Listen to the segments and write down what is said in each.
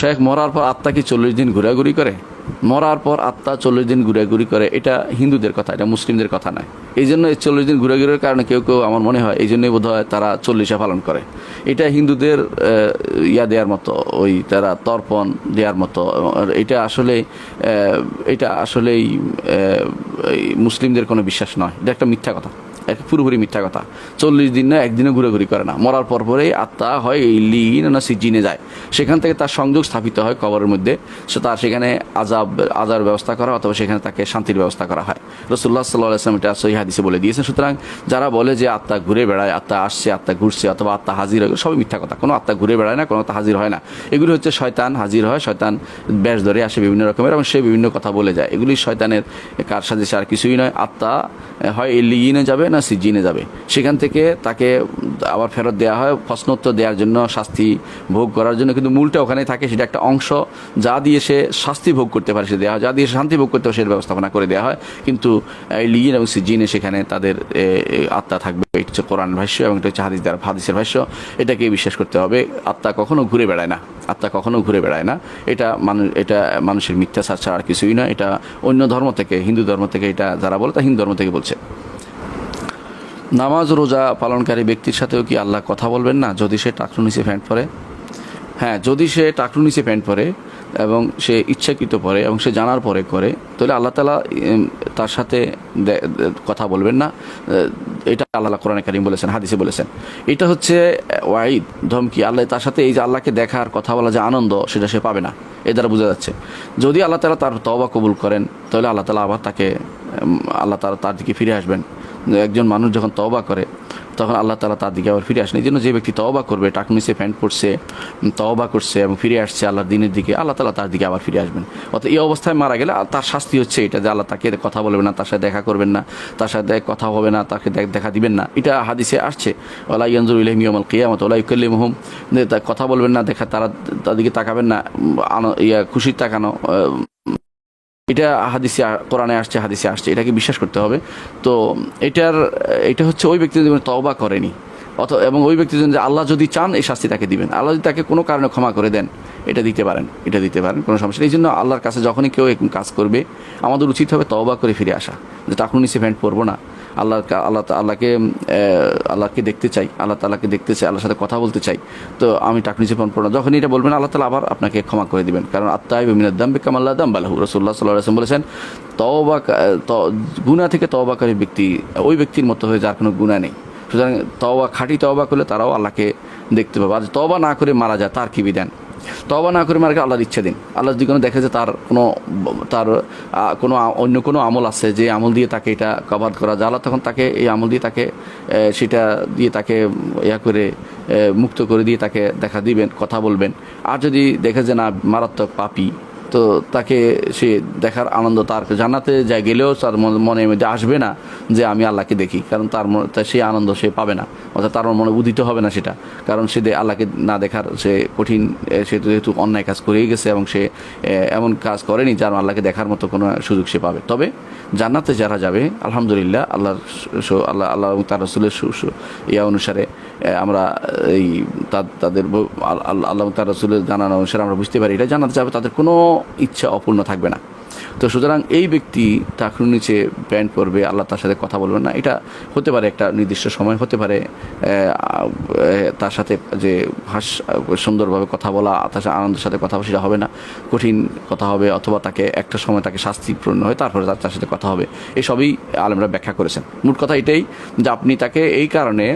শেখ মরার পর আত্মা কি চল্লিশ দিন ঘোরাঘুরি করে? মরার পর আত্মা চল্লিশ দিন ঘোরাঘুরি করে, এটা হিন্দুদের কথা, এটা মুসলিমদের কথা নয়। এই জন্য এই চল্লিশ দিন ঘোরাঘুরির কারণে কেউ কেউ আমার মনে হয় এই জন্যই বোধ হয় তারা চল্লিশে পালন করে। এটা হিন্দুদের ইয়া দেওয়ার মতো, ওই তারা তর্পণ দেওয়ার মতো এটা আসলে এটা আসলেই মুসলিমদের কোনো বিশ্বাস নয়। এটা একটা মিথ্যা কথা পুরোপুরি মিথ্যা কথা। চল্লিশ দিন না, একদিনও ঘুরাঘুরি করে না। মরার পর পরেই আত্মা হয় লিন না সিজিনে যায়। সেখান থেকে তার সংযোগ স্থাপিত হয় কবরের মধ্যে। সে তার সেখানে আজাব আজার ব্যবস্থা করা অথবা সেখানে তাকে শান্তির ব্যবস্থা করা হয়। রসুল্লাহ সাল্লাহ আসলাম এটা সহি হাদিসে বলে দিয়েছেন সুতরাং যারা বলে যে আত্মা ঘুরে বেড়ায়, আত্মা আসছে, আত্মা ঘুরছে অথবা আত্মা হাজির হয় সবই মিথ্যা কথা। কোনো আত্মা ঘুরে বেড়ায় না, কোনো আত্মা হাজির হয় না। এগুলি হচ্ছে শয়তান, হাজির হয়, শয়তান ব্যাস ধরে আসে বিভিন্ন রকমের এবং সে বিভিন্ন কথা বলে যায়। এগুলি শয়তানের কার সাথে আর কিছুই নয়। আত্মা হয় লিগিনে যাবে না সিজিনে যাবে। সেখান থেকে তাকে আবার ফেরত দেওয়া হয়, প্রশ্নোত্তর দেওয়ার জন্য, শাস্তি ভোগ করার জন্য। কিন্তু মূলটা ওখানে থাকে, সেটা একটা অংশ। যা দিয়ে সে শাস্তি ভোগ করতে পারে, সে দেওয়া হয়। যা দিয়ে শান্তি ভোগ করতে পারে সেটা ব্যবস্থাপনা করে দেওয়া হয়। কিন্তু লিগিন এবং সিজিনে সেখানে তাদের আত্মা থাকবে। এটা হচ্ছে কোরআন ভাষ্য এবং এটা হচ্ছে হাদিস দ্বারা, হাদিসের ভাষ্য। এটাকে বিশ্বাস করতে হবে, আত্মা কখনো ঘুরে বেড়ায় না। আত্মা কখনো ঘুরে বেড়ায় না। এটা মানুষ, এটা মানুষের মিথ্যাচার ছাড়া আর কিছুই নয়। এটা অন্য ধর্ম থেকে, হিন্দু ধর্ম থেকে এটা যারা বলে তা হিন্দু ধর্ম থেকে বলছে। নামাজ, রোজা পালনকারী ব্যক্তির সাথেও কি আল্লাহ কথা বলবেন না? যদি সে টাকলু নিচে প্যান্ট পরে? হ্যাঁ যদি সে টাকলু নিচে প্যান্ট পরে এবং সে ইচ্ছাকৃত পরে এবং সে জানার পরে করে, তাহলে আল্লাহ তালা তার সাথে কথা বলবেন না। এটা আল্লাহ কোরআন কারিম বলেছেন, হাদিসে বলেছেন। এটা হচ্ছে ওয়াইদ ধমকি। আল্লাহ তার সাথে এই যে আল্লাহকে দেখার কথা বলা যে আনন্দ, সেটা সে পাবে না। এ দ্বারা বোঝা যাচ্ছে। যদি আল্লাহ তালা তার তওবা কবুল করেন, তাহলে আল্লাহ তালা আবার তাকে আল্লাহ তালা তার দিকে ফিরে আসবেন। একজন মানুষ যখন তওবা করে তখন আল্লাহ তালা তার দিকে আবার ফিরে আসেন। এই জন্য যে ব্যক্তি তওবা করবে টাকনিসে প্যান্ট পরছে উম, তওবা করছে এবং ফিরে আসছে আল্লাহর দিনের দিকে আল্লাহ তালা তার দিকে আবার ফিরে আসবেন। অর্থাৎ এই অবস্থায় মারা গেলে তার শাস্তি হচ্ছে এটা যে আল্লাহ তাকে কথা বলবেন না তার সাথে দেখা করবেন না তার সাথে কথা হবে না তাকে দেখ- দিবেন না। এটা হাদিসে আসছে। ওলা ইয়ানজুর ইলাইহিম ইয়াউমাল কিয়ামত ওলা ইউকাল্লিমুহুম। যে তা কথা বলবেন না দেখা তারা তাদেরকে তাকাবেন না ইয়া খুশির তাকানো এটা হাদিসে, কোরআনে আসছে, হাদিসে আসছে, এটাকে বিশ্বাস করতে হবে। তো এটার, এটা হচ্ছে ওই ব্যক্তি যদি তওবা করেনি অথবা এবং ওই ব্যক্তি যে আল্লাহ যদি চান, এই শাস্তি তাকে দিবেন। আল্লাহ যদি তাকে কোনো কারণে ক্ষমা করে দেন, এটা দিতে পারেন, এটা দিতে পারেন, কোনো সমস্যা। এই জন্য আল্লাহর কাছে যখনই কেউ এরকম কাজ করবে, আমাদের উচিত হবে তওবা করে ফিরে আসা, যে টাকুন নিচে প্যান্ট পরবো না। আল্লাহ তা- আল্লাহকে আল্লাহকে দেখতে চাই, আল্লাহ তালাকে দেখতে চাই, আল্লাহর সাথে কথা বলতে চাই, তো আমি টাকুন নিচে প্যান্ট পরবো না যখনই এটা বলবেন, আল্লাহ তালা আবার আপনাকে ক্ষমা করে দিবেন। কারণ আত্মায় বিমিনার দাম বেকাম আল্লাহ দাম বালাহু রসুল্লাহ সাল্লাহ বলেছেন, তওবা গুণা থেকে তওবাকারী ব্যক্তি, ওই ব্যক্তির মতো হয়ে যার কোনো গুণা নেই। সুতরাং তওবা, খাঁটি তওবা করলে তারাও আল্লাহকে দেখতে পাবে। আর তওবা না করে মারা যায়, তার কি বিধান? তওবা না করে মার্কে আল্লাহর ইচ্ছা দিন। আল্লাহ যদি কোনো দেখে যে তার কোনো তার কোনো, অন্য কোনো আমল আছে যে আমল দিয়ে তাকে এটা কভার করা যায় আল্লাহ তখন তাকে এই আমল দিয়ে তাকে সেটা দিয়ে তাকে ইয়া করে মুক্ত করে দিয়ে তাকে দেখা দিবেন, কথা বলবেন। আর যদি দেখে যে না, মারাত্মক পাপি তো তাকে সে দেখার আনন্দ তার জান্নাতে যা গেলেও তার মন- মনের মধ্যে আসবে না যে আমি আল্লাহকে দেখি। কারণ তার তার সেই আনন্দ সে পাবে না। অর্থাৎ তার মনে উদিত হবে না সেটা। কারণ সে আল্লাহকে না দেখার সে কঠিন সে যেহেতু অন্যায় কাজ করেই গেছে এবং সে এমন কাজ করেনি যার আল্লাহকে দেখার মতো কোনো সুযোগ সে পাবে। তবে জান্নাতে যারা যাবে, আলহামদুলিল্লাহ, আল্লাহর আল্লাহ আল্লাহ এবং তার রসুলের ইয়া অনুসারে আমরা এই তাদের আল্লাহ তার রসুলের জানানো অনুসারে আমরা বুঝতে পারি। এটা জানাতে যাবে তাদের কোনো ইচ্ছা অপূর্ণ থাকবে না। তো সুতরাং এই ব্যক্তি টাকরুর নিচে প্যান্ট করবে আল্লাহ তার সাথে কথা বলবেন না। এটা হতে পারে একটা নির্দিষ্ট সময়, হতে পারে তার সাথে যে হাস, সুন্দরভাবে কথা বলা, তার সাথে আনন্দের সাথে কথা সেটা হবে না। কঠিন কথা হবে, অথবা তাকে একটা সময় তাকে শাস্তি পূর্ণ হয় তারপরে তার তার সাথে কথা হবে। এসবই আলমরা ব্যাখ্যা করেছেন। মোট কথা এটাই যে আপনি তাকে এই কারণে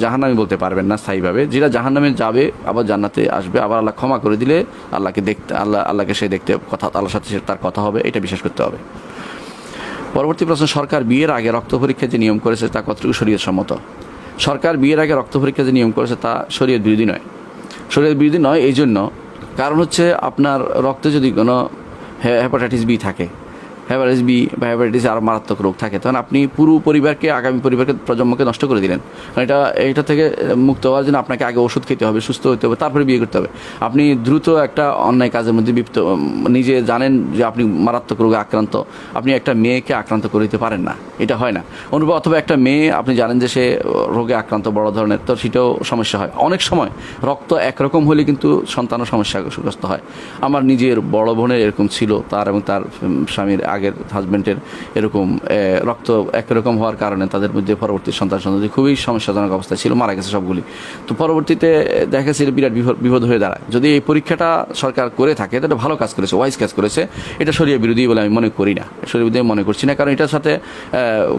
জাহান্নামি বলতে পারবেন না স্থায়ীভাবে। যেটা জাহান্নামে যাবে, আবার জান্নাতে আসবে, আবার আল্লাহ ক্ষমা করে দিলে আল্লাহকে দেখতে, আল্লাহ, আল্লাহকে সে দেখতে কথা, আল্লাহর সাথে তার কথা হবে, এটা বিশ্বাস করতে হবে। পরবর্তী প্রশ্ন, সরকার বিয়ের আগে রক্ত পরীক্ষা যে নিয়ম করেছে তা কতটুকু শরীয়ত সম্মত সরকার বিয়ের আগে রক্ত পরীক্ষা যে নিয়ম করেছে তা শরীয়ত বিরোধী নয়। শরীয়ত বিরোধী নয় এই জন্য কারণ হচ্ছে আপনার রক্তে যদি কোনো হে- হেপাটাইটিস বি থাকে হ্যাপাটাইটিস বি বা হ্যাপাটাইটিস আরও মারাত্মক রোগ থাকে। তখন আপনি পুরো পরিবারকে, আগামী পরিবারকে প্রজন্মকে নষ্ট করে দিলেন। কারণ এটা এটা থেকে মুক্ত হওয়ার জন্য আপনাকে আগে ওষুধ খেতে হবে, সুস্থ হতে হবে, তারপরে বিয়ে করতে হবে। আপনি দ্রুত একটা অন্যায় কাজের মধ্যে বিপ্ত, নিজে জানেন যে আপনি মারাত্মক রোগে আক্রান্ত। আপনি একটা মেয়েকে আক্রান্ত করে দিতে পারেন না, এটা হয় না। অনুভব অথবা একটা মেয়ে, আপনি জানেন যে সে রোগে আক্রান্ত, বড় ধরনের, তো সেটাও সমস্যা হয়। অনেক সময় রক্ত একরকম হলে কিন্তু সন্তানও সমস্যাগ্রস্ত হয় আমার নিজের বড় বোনের এরকম ছিল, তার এবং তার স্বামীর আগের হাজব্যান্ডের এরকম রক্ত একরকম হওয়ার কারণে তাদের মধ্যে পরবর্তী সন্তান সন্ততি খুবই সমস্যাজনক অবস্থা ছিল, মারা গেছে সবগুলি। তো পরবর্তীতে দেখা গেছে বিরাট বিপদ- হয়ে দাঁড়ায়। যদি এই পরীক্ষাটা সরকার করে থাকে তাহলে ভালো কাজ করেছে ওয়াইজ কাজ করেছে, এটা শরীয় বিরোধী বলে আমি মনে করি না। শরীর বিরোধী মনে করছি না, কারণ এটার সাথে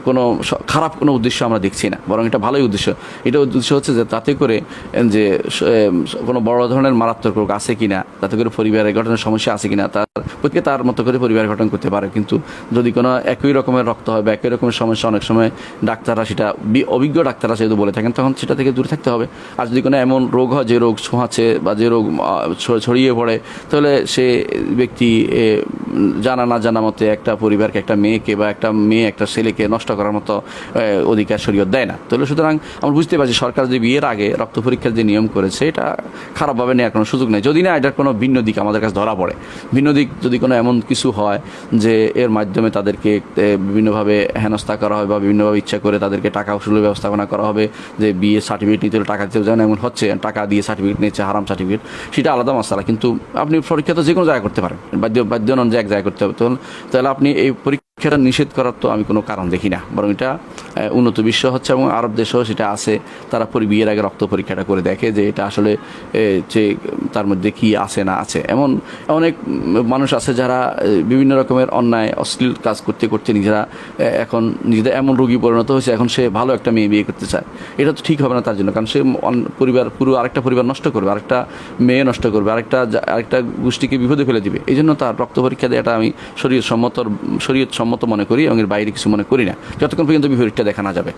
কোনো খারাপ কোনো উদ্দেশ্য আমরা দেখছি না, বরং এটা ভালোই উদ্দেশ্য। এটা উদ্দেশ্য হচ্ছে যে তাতে করে যে কোনো বড় ধরনের মারাত্মক রোগ আছে কিনা, তাতে করে পরিবারের গঠনের সমস্যা আছে কিনা, তার প্রত্যেকে তার মতো করে পরিবার গঠন করতে পারে, কিন্তু যদি কোনো একই রকমের রক্ত হয় বা একই রকমের সমস্যা, অনেক সময় ডাক্তাররা সেটা অভিজ্ঞ ডাক্তাররা যেহেতু বলে থাকেন, তখন সেটা থেকে দূরে থাকতে হবে। আর যদি কোনো এমন রোগ হয়, যে রোগ ছোঁয়াচ্ছে বা যে রোগ ছড়িয়ে পড়ে, তাহলে সে ব্যক্তি জানা না জানা মতে একটা পরিবারকে, একটা মেয়েকে বা একটা মেয়ে, একটা ছেলেকে নষ্ট করার মতো অধিকার শরীয়ত দেয় না। তাহলে সুতরাং আমরা বুঝতে পারছি সরকার যে বিয়ের আগে রক্ত পরীক্ষার যে নিয়ম করেছে, এটা খারাপভাবে নেওয়ার কোনো সুযোগ নেই। যদি না, এটার কোনো ভিন্ন দিক আমাদের কাছে ধরা পড়ে। ভিন্ন দিক যদি কোনো এমন কিছু হয়, যে এর মাধ্যমে তাদেরকে বিভিন্নভাবে হেনস্থা করা হবে বা বিভিন্নভাবে ইচ্ছা করে তাদেরকে টাকা উসুলের ব্যবস্থাপনা করা হবে যে বিয়ে সার্টিফিকেট নিতে টাকা দিতে যেন এমন হচ্ছে, টাকা দিয়ে সার্টিফিকেট নিচ্ছে হারাম সার্টিফিকেট, সেটা আলাদা মশলা। কিন্তু আপনি পরীক্ষা তো যে কোনো জায়গায় করতে পারেন বাদ্য বাদ্য নন এক জায়গায় করতে হবে। তাহলে আপনি এই পরীক্ষাটা নিষেধ করার তো আমি কোনো কারণ দেখি না। বরং এটা উন্নত বিশ্ব হচ্ছে এবং আরব দেশেও সেটা আছে। তারা পরি, বিয়ের আগে রক্ত পরীক্ষাটা করে দেখে যে এটা আসলে যে তার মধ্যে কি আছে না আছে। এমন, অনেক মানুষ আছে যারা বিভিন্ন রকমের অন্যায়, অশ্লীল কাজ করতে করতে নিজেরা এখন নিজেদের এমন রোগী পরিণত হয়েছে, এখন সে ভালো একটা মেয়ে বিয়ে করতে চায়। এটা তো ঠিক হবে না তার জন্য, কারণ সে পরিবার, পুরো আরেকটা পরিবার নষ্ট করবে, আরেকটা মেয়ে নষ্ট করবে, আরেকটা আরেকটা গোষ্ঠীকে বিপদে ফেলে দিবে। এই জন্য তার রক্ত পরীক্ষা দেওয়াটা আমি শরীর সম্মত শরীর সম্মত মনে করি এবং এর বাইরে কিছু মনে করি না। যতক্ষণ পর্যন্ত বিপরীতটা দেখা না যাবে।